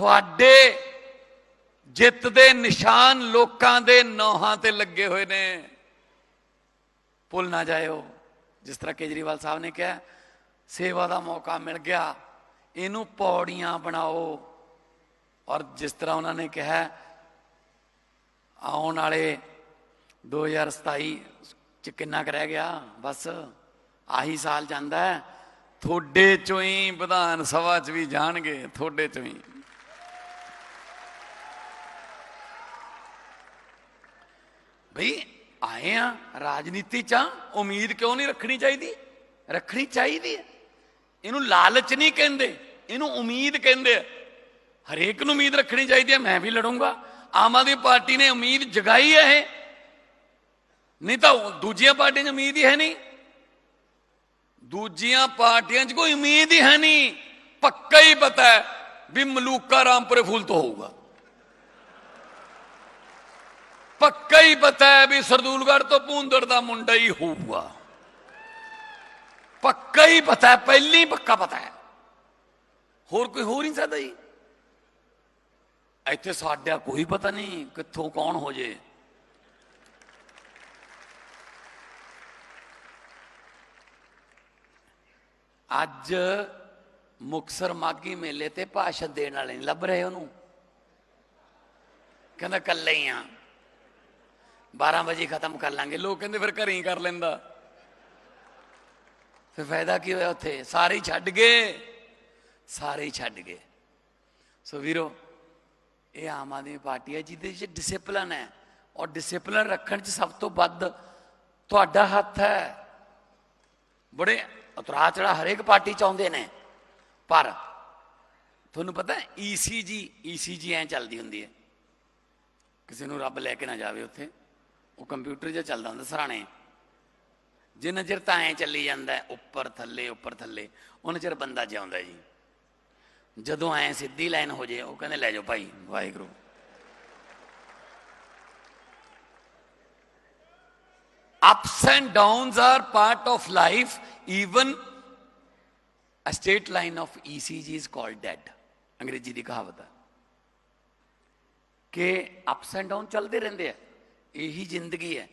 ਤੁਹਾਡੇ ਜਿੱਤ ਦੇ ਨਿਸ਼ਾਨ ਲੋਕਾਂ ਦੇ ਨੌਹਾਂ ਤੇ ਲੱਗੇ ਹੋਏ ਨੇ। ਭੁੱਲ ਨਾ ਜਾਇਓ। ਜਿਸ ਤਰ੍ਹਾਂ ਕੇਜਰੀਵਾਲ ਸਾਹਿਬ ਨੇ ਕਿਹਾ, ਸੇਵਾ ਦਾ ਮੌਕਾ ਮਿਲ ਗਿਆ, ਇਹਨੂੰ ਪੌੜੀਆਂ ਬਣਾਓ। ਔਰ ਜਿਸ ਤਰ੍ਹਾਂ ਉਹਨਾਂ ਨੇ ਕਿਹਾ, ਆਉਣ ਵਾਲੇ 2027 ਚ ਕਿੰਨਾ ਕੁ ਰਹਿ ਗਿਆ? ਬਸ ਆਹੀ ਸਾਲ ਜਾਂਦਾ ਹੈ। ਤੁਹਾਡੇ ਚੋਂ ਹੀ ਵਿਧਾਨ ਸਭਾ ਚ ਵੀ ਜਾਣਗੇ, ਤੁਹਾਡੇ ਚੋਂ ਹੀ। ਭਈ ਆਏ ਆ ਰਾਜਨੀਤੀ ਚ ਆ, ਉਮੀਦ ਕਿਉਂ ਨਹੀਂ ਰੱਖਣੀ ਚਾਹੀਦੀ? ਰੱਖਣੀ ਚਾਹੀਦੀ ਹੈ। ਇਹਨੂੰ ਲਾਲਚ ਨਹੀਂ ਕਹਿੰਦੇ ਇਹਨੂੰ ਉਮੀਦ ਕਹਿੰਦੇ ਆ। ਹਰੇਕ ਨੂੰ ਉਮੀਦ ਰੱਖਣੀ ਚਾਹੀਦੀ ਹੈ ਮੈਂ ਵੀ ਲੜੂੰਗਾ। ਆਮ ਆਦਮੀ ਪਾਰਟੀ ਨੇ ਉਮੀਦ ਜਗਾਈ ਹੈ ਇਹ। ਨਹੀਂ ਤਾਂ ਦੂਜੀਆਂ ਪਾਰਟੀਆਂ 'ਚ ਉਮੀਦ ਹੀ ਹੈ ਨਹੀਂ। ਦੂਜੀਆਂ ਪਾਰਟੀਆਂ 'ਚ ਕੋਈ ਉਮੀਦ ਹੀ ਹੈ ਨਹੀਂ। ਪੱਕਾ ਹੀ ਪਤਾ ਹੈ ਵੀ ਮਲੂਕਾ ਰਾਮਪੁਰੇ ਫੁੱਲ ਤੋਂ ਹੋਊਗਾ। ਪੱਕਾ ਹੀ ਪਤਾ ਹੈ ਵੀ ਸਰਦੂਲਗੜ੍ਹ ਤੋਂ ਪੂੰਦੜ ਦਾ ਮੁੰਡਾ ਹੀ ਹੋਊਗਾ। ਪੱਕਾ ਹੀ ਪਤਾ ਹੈ, ਪਹਿਲੀ ਹੀ ਪੱਕਾ ਪਤਾ ਹੈ। ਹੋਰ ਕੋਈ ਹੋ ਨਹੀਂ ਸਕਦਾ ਜੀ। ਇੱਥੇ ਸਾਡਾ ਕੋਈ ਪਤਾ ਨਹੀਂ ਕਿੱਥੋਂ ਕੌਣ ਹੋ ਜੇ। ਅੱਜ ਮੁਕਸਰ ਮਾਗੀ ਮੇਲੇ ਤੇ ਭਾਸ਼ਣ ਦੇਣ ਵਾਲੇ ਨਹੀਂ ਲੱਭ ਰਹੇ ਉਹਨੂੰ। ਕਹਿੰਦਾ ਕੱਲੇ ਹੀ ਆ। 12 ਵਜੇ ਖਤਮ ਕਰ ਲਾਂਗੇ। ਲੋਕ ਕਹਿੰਦੇ, ਫਿਰ ਘਰੇ ਹੀ ਕਰ ਲੈਂਦਾ। ਫਿਰ ਫਾਇਦਾ ਕੀ ਹੋਇਆ ਉੱਥੇ? ਸਾਰੇ ਹੀ ਛੱਡ ਗਏ। ਸਾਰੇ ਹੀ ਛੱਡ ਗਏ। ਸੋ ਵੀਰੋ, ਇਹ ਆਮ ਆਦਮੀ ਪਾਰਟੀ ਹੈ, ਜਿਹਦੇ ਵਿੱਚ ਡਿਸਪਲਿਨ ਹੈ। ਔਰ ਡਿਸਪਲਨ ਰੱਖਣ 'ਚ ਸਭ ਤੋਂ ਵੱਧ ਤੁਹਾਡਾ ਹੱਥ ਹੈ। ਬੜੇ ਉਤਰਾ ਚੜਾ ਹਰੇਕ ਪਾਰਟੀ ਚਾਹੁੰਦੇ ਨੇ। ਪਰ ਤੁਹਾਨੂੰ ਪਤਾ ਹੈ ਈਸੀਜੀ ਈਸੀਜੀ ਐ ਚੱਲਦੀ ਹੁੰਦੀ ਹੈ। ਕਿਸੇ ਨੂੰ ਰੱਬ ਲੈ ਕੇ ਨਾ ਜਾਵੇ ਉੱਥੇ। ਉਹ ਕੰਪਿਊਟਰ ਜਿਹਾ ਚੱਲਦਾ ਹੁੰਦਾ ਸਰਾਣੇ। ਜਿੰਨਾ ਚਿਰ ਤਾਂ ਐ ਚੱਲੀ ਜਾਂਦਾ, ਉੱਪਰ ਥੱਲੇ ਉੱਪਰ ਥੱਲੇ, ਉਹਨਾਂ ਚਿਰ ਬੰਦਾ ਜਿਉਂਦਾ ਜੀ। ਜਦੋਂ ਐ ਸਿੱਧੀ ਲਾਈਨ ਹੋ ਜੇ, ਉਹ ਕਹਿੰਦੇ, ਲੈ ਜਾਓ ਭਾਈ, Waheguru. Ups and downs are part of life, even a straight line of ecg is called dead. ਅੰਗਰੇਜ਼ੀ ਦੀ ਕਹਾਵਤ ਹੈ ਕਿ ਅਪਸ ਐਂਡ ਡਾਊਨ ਚੱਲਦੇ ਰਹਿੰਦੇ ਆ। ਇਹੀ ਜ਼ਿੰਦਗੀ ਹੈ।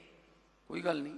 ਕੋਈ ਗੱਲ ਨਹੀਂ।